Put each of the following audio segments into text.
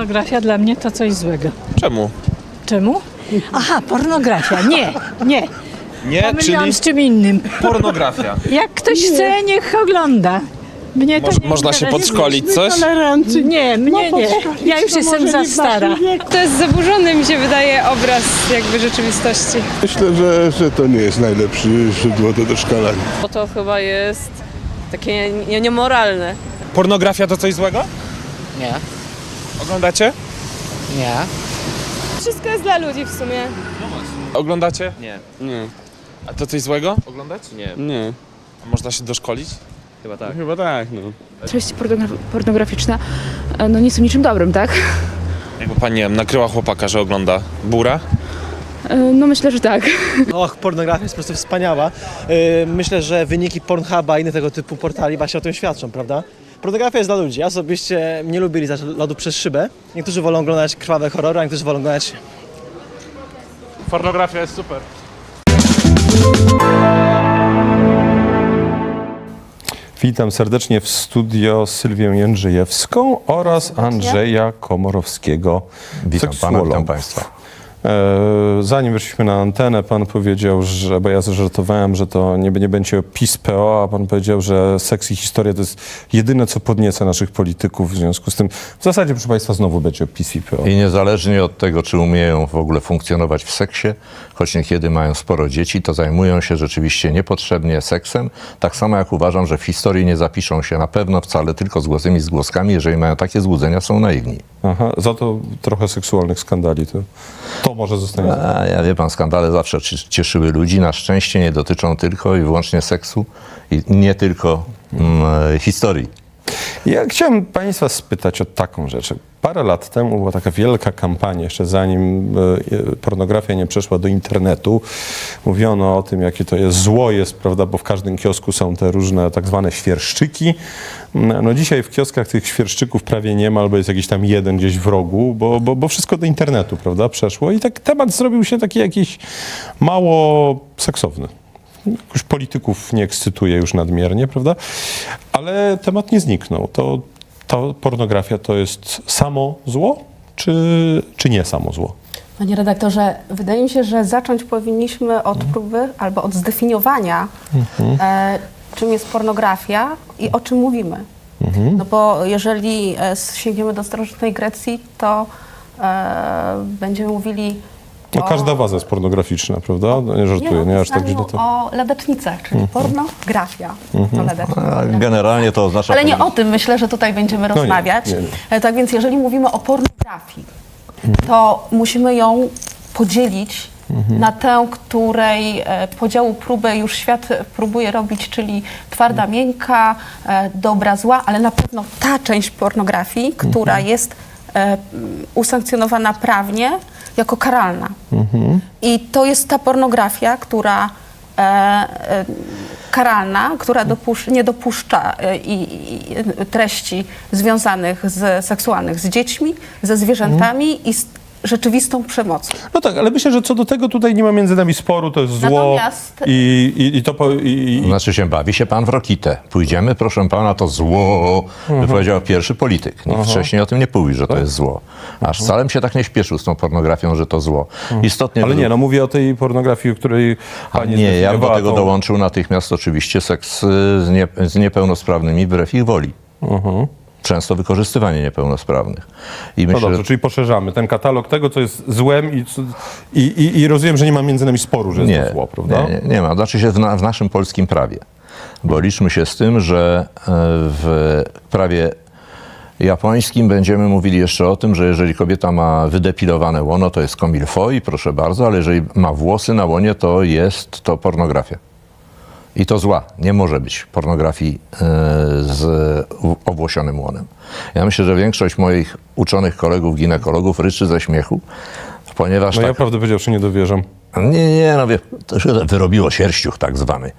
Pornografia dla mnie to coś złego. Czemu? Czemu? Aha, pornografia. Nie, nie. Nie, Pomyliłam czyli z czym innym. pornografia. Jak ktoś chce, niech ogląda. Mnie to Moż, nie można się interesuje. podszkolić coś? Nie, mnie nie. Ja już jestem za stara. To jest zaburzony, mi się wydaje, obraz jakby rzeczywistości. Myślę, że, że to nie jest najlepszy źródło do doszkalania. Bo to chyba jest takie nie- niemoralne. Pornografia to coś złego? Nie, Oglądacie? nie. Wszystko jest dla ludzi w sumie. Oglądacie? Nie. Nie. A to coś złego? Oglądać? Nie, Nie, A można się doszkolić? chyba tak. chyba tak, no. treści pornogra- pornograficzne e, no nie są niczym dobrym, tak? Jakby pani, wiem, nakryła chłopaka, że ogląda Bura? E, No myślę, że tak. Och, pornografia jest po prostu wspaniała. Yy, Myślę, że wyniki Pornhuba i innych tego typu portali właśnie o tym świadczą, prawda? Pornografia jest dla ludzi. Ja osobiście nie lubię lizać lodu przez szybę. Niektórzy wolą oglądać krwawe horrory, a niektórzy wolą oglądać Pornografia jest super. Witam serdecznie w studio Sylwię Jędrzejewską oraz Andrzeja Komorowskiego, Witam pana, witam państwa. E, Zanim weszliśmy na antenę, pan powiedział, że, bo ja zażartowałem, że to nie, nie będzie PiS PO, a pan powiedział, że seks i historia to jest jedyne, co podnieca naszych polityków. W związku z tym, w zasadzie, proszę państwa, znowu będzie PiS i PO. I niezależnie od tego, czy umieją w ogóle funkcjonować w seksie, choć niekiedy mają sporo dzieci, to zajmują się rzeczywiście niepotrzebnie seksem. Tak samo jak uważam, że w historii nie zapiszą się na pewno wcale tylko z głosymi zgłoskami, jeżeli mają takie złudzenia, są naiwni. Aha, za to trochę seksualnych skandali. To, to może zostanie. A ja wie pan, skandale zawsze cie- cieszyły ludzi. Na szczęście nie dotyczą tylko i wyłącznie seksu i nie tylko mm, historii. Ja chciałem Państwa spytać o taką rzecz. Parę lat temu była taka wielka kampania, jeszcze zanim e, e, pornografia nie przeszła do internetu. Mówiono o tym, jakie to jest zło jest, prawda, bo w każdym kiosku są te różne tak zwane świerszczyki. No no dzisiaj w kioskach tych świerszczyków prawie nie ma, albo jest jakiś tam jeden gdzieś w rogu, bo, bo, bo wszystko do internetu, prawda, przeszło. I tak temat zrobił się taki jakiś mało seksowny jakoś polityków nie ekscytuje już nadmiernie, prawda? Ale temat nie zniknął. To, to pornografia to jest samo zło, czy, czy nie samo zło? Panie redaktorze, wydaje mi się, że zacząć powinniśmy od próby albo od zdefiniowania, e, czym jest pornografia i o czym mówimy. No bo jeżeli e, sięgniemy do starożytnej Grecji, to e, będziemy mówili No każda waza jest pornograficzna, prawda? No, nie nie, żartuję, no, nie, aż tak źle to... Mhm. o ladecznicę, czyli pornografia. To. A generalnie to oznacza... Ale nie o tym myślę, że tutaj będziemy rozmawiać. nie, nie. E, Tak więc jeżeli mówimy o pornografii, to musimy ją podzielić na tę, której e, podziału próbę już świat próbuje robić, czyli twarda, miękka, e, dobra, zła, ale na pewno ta część pornografii, która jest e, m, usankcjonowana prawnie jako karalna. I to jest ta pornografia, która e, e, karalna, która dopusz- nie dopuszcza e, i, i, treści związanych z seksualnych z dziećmi, ze zwierzętami i z rzeczywistą przemocą. No tak, ale myślę, że co do tego tutaj nie ma między nami sporu, to jest zło Natomiast- i, i, i to... Po, i, i, Znaczy się, bawi się pan w rokitę. Pójdziemy, proszę pana, to zło, Mhm. powiedział pierwszy polityk. Nikt wcześniej o tym nie mówił, że to jest zło. Aż wcale bym się tak nie śpieszył z tą pornografią, że to zło. Istotnie ale nie, no mówię o tej pornografii, o której A pani nie, ja bym do zdefiniowała tego tą- dołączył natychmiast oczywiście seks y, z, nie, z niepełnosprawnymi wbrew ich woli. Często wykorzystywanie niepełnosprawnych. I No myślę, dobrze, czyli poszerzamy ten katalog tego, co jest złem i, i, i rozumiem, że nie ma między nami sporu, że jest nie, to zło, prawda? nie, nie, nie ma. Znaczy się w, na, w naszym polskim prawie. Bo liczmy się z tym, że e, w prawie japońskim będziemy mówili jeszcze o tym, że jeżeli kobieta ma wydepilowane łono, to jest komilfoi, proszę bardzo, ale jeżeli ma włosy na łonie, to jest to pornografia. I to zła. Nie może być pornografii e, z owłosionym łonem. Ja myślę, że większość moich uczonych kolegów, ginekologów ryczy ze śmiechu, ponieważ No ja tak, prawdę powiedziawszy nie dowierzam. nie, nie, no wie, to się wyrobiło sierściuch tak zwany.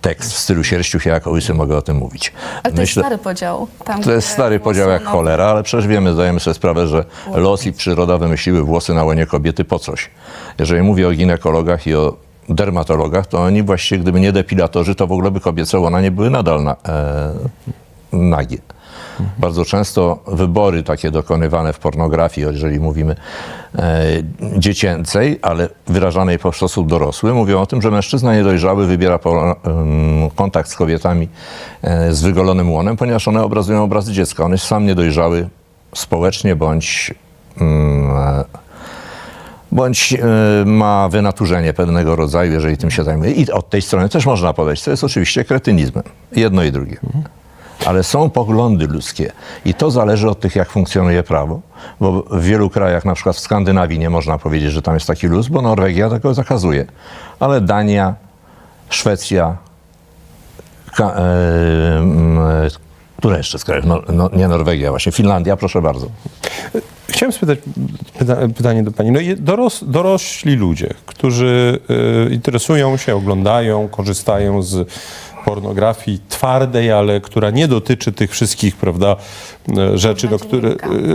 Tekst w stylu sierściuch, ja jako łysy mogę o tym mówić. Ale to jest stary podział. Tam, To jest gdzie stary podział jak na- cholera, ale przecież wiemy, zdajemy sobie sprawę, że los i przyroda wymyśliły włosy na łonie kobiety po coś. Jeżeli mówię o ginekologach i o dermatologach, to oni właściwie, gdyby nie depilatorzy, to w ogóle by kobiece łona nie były nadal na, e, nagie. Bardzo często wybory takie dokonywane w pornografii, jeżeli mówimy e, dziecięcej, ale wyrażanej w sposób dorosły, mówią o tym, że mężczyzna niedojrzały wybiera po, em, kontakt z kobietami e, z wygolonym łonem, ponieważ one obrazują obrazy dziecka. On jest sam niedojrzały społecznie bądź mm, e, bądź e, ma wynaturzenie pewnego rodzaju, jeżeli tym się zajmuje. I od tej strony też można podejść, co jest oczywiście kretynizmem. Jedno i drugie. Ale są poglądy ludzkie i to zależy od tych, jak funkcjonuje prawo, bo w wielu krajach, na przykład w Skandynawii, nie można powiedzieć, że tam jest taki luz, bo Norwegia tego zakazuje. Ale Dania, Szwecja, ka, e, e, które jeszcze z krajów? No, no, nie Norwegia, właśnie Finlandia, proszę bardzo. Chciałem spytać pyta, pytanie do pani. No, doros, dorośli ludzie, którzy y, interesują się, oglądają, korzystają z pornografii twardej, ale która nie dotyczy tych wszystkich, prawda, y, rzeczy, do będzie które,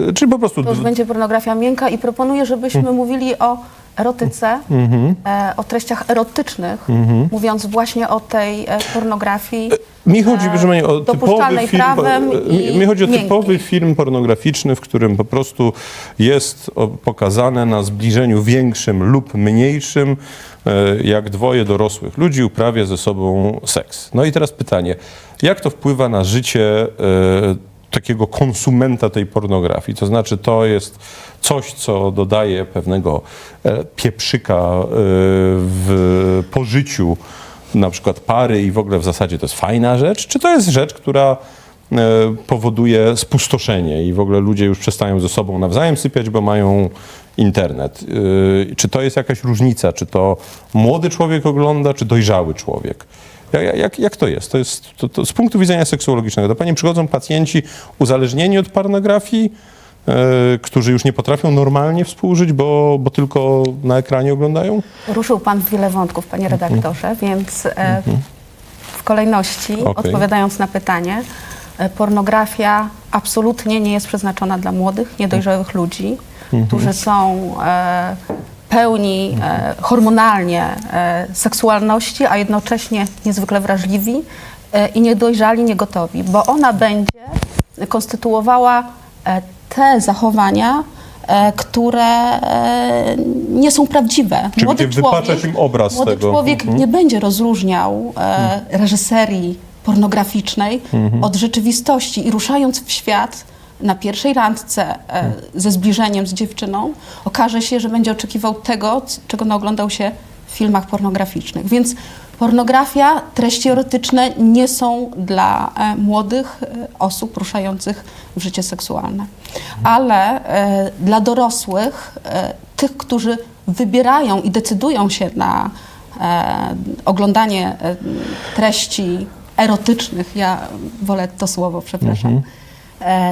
y, czy po prostu To już będzie pornografia miękka i proponuję, żebyśmy Mm. mówili o erotyce, Mhm. e, o treściach erotycznych, mówiąc właśnie o tej e, pornografii. Mi chodzi, proszę pani, o typowy film. prawem Mi, mi chodzi o typowy film pornograficzny, w którym po prostu jest pokazane na zbliżeniu większym lub mniejszym, e, jak dwoje dorosłych ludzi uprawia ze sobą seks. No i teraz pytanie, jak to wpływa na życie e, takiego konsumenta tej pornografii? To znaczy, to jest coś, co dodaje pewnego e, pieprzyka e, w pożyciu na przykład pary i w ogóle w zasadzie to jest fajna rzecz, czy to jest rzecz, która e, powoduje spustoszenie i w ogóle ludzie już przestają ze sobą nawzajem sypiać, bo mają internet. Czy to jest jakaś różnica? Czy to młody człowiek ogląda, czy dojrzały człowiek? Jak, jak, jak to jest? To jest to, to z punktu widzenia seksuologicznego. Do Pani przychodzą pacjenci uzależnieni od pornografii, e, którzy już nie potrafią normalnie współżyć, bo, bo tylko na ekranie oglądają? Ruszył Pan wiele wątków, Panie Mhm. redaktorze, więc e, w kolejności, Okej. odpowiadając na pytanie, e, pornografia absolutnie nie jest przeznaczona dla młodych, niedojrzałych ludzi, Mhm. którzy są e, pełni e, hormonalnie e, seksualności, a jednocześnie niezwykle wrażliwi e, i niedojrzali, niegotowi, bo ona będzie konstytuowała e, te zachowania, e, które e, nie są prawdziwe. Czyli będzie wypaczać im obraz młody tego. człowiek Mhm. nie będzie rozróżniał e, reżyserii pornograficznej Mhm. od rzeczywistości i ruszając w świat na pierwszej randce e, Mhm. ze zbliżeniem z dziewczyną, okaże się, że będzie oczekiwał tego, czego naoglądał się w filmach pornograficznych. Więc pornografia, treści erotyczne nie są dla e, młodych e, osób ruszających w życie seksualne. Ale dla dorosłych, tych, którzy wybierają i decydują się na oglądanie treści erotycznych, ja wolę to słowo, przepraszam, e,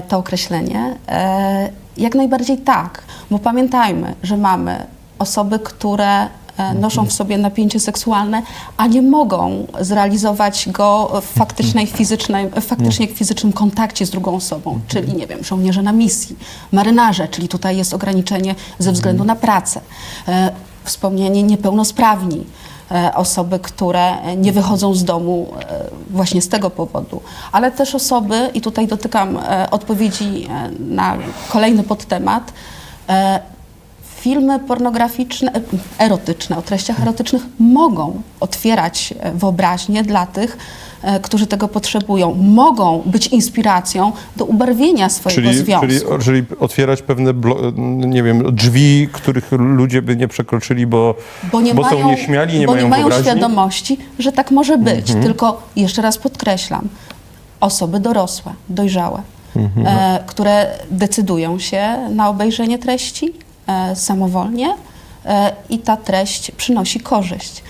to określenie, e, jak najbardziej tak, bo pamiętajmy, że mamy osoby, które e, noszą w sobie napięcie seksualne, a nie mogą zrealizować go w faktycznej, fizycznej, w faktycznie fizycznym kontakcie z drugą osobą, czyli nie wiem, żołnierze na misji, marynarze, czyli tutaj jest ograniczenie ze względu na pracę, e, wspomnienie niepełnosprawni, e, osoby, które e, nie wychodzą z domu e, właśnie z tego powodu, ale też osoby, i tutaj dotykam e, odpowiedzi e, na kolejny podtemat, e, filmy pornograficzne, e, erotyczne, o treściach erotycznych mogą otwierać e, wyobraźnię dla tych, e, którzy tego potrzebują. Mogą być inspiracją do ubarwienia swojego Czyli, związku. czyli, czyli otwierać pewne, nie wiem, drzwi, których ludzie by nie przekroczyli, bo, bo nie mają, są nieśmiali, nie bo mają nie mają wyobraźni? Mhm. świadomości, że tak może być. Tylko jeszcze raz podkreślam, osoby dorosłe, dojrzałe, Mhm. e, które decydują się na obejrzenie treści samowolnie e, i ta treść przynosi korzyść.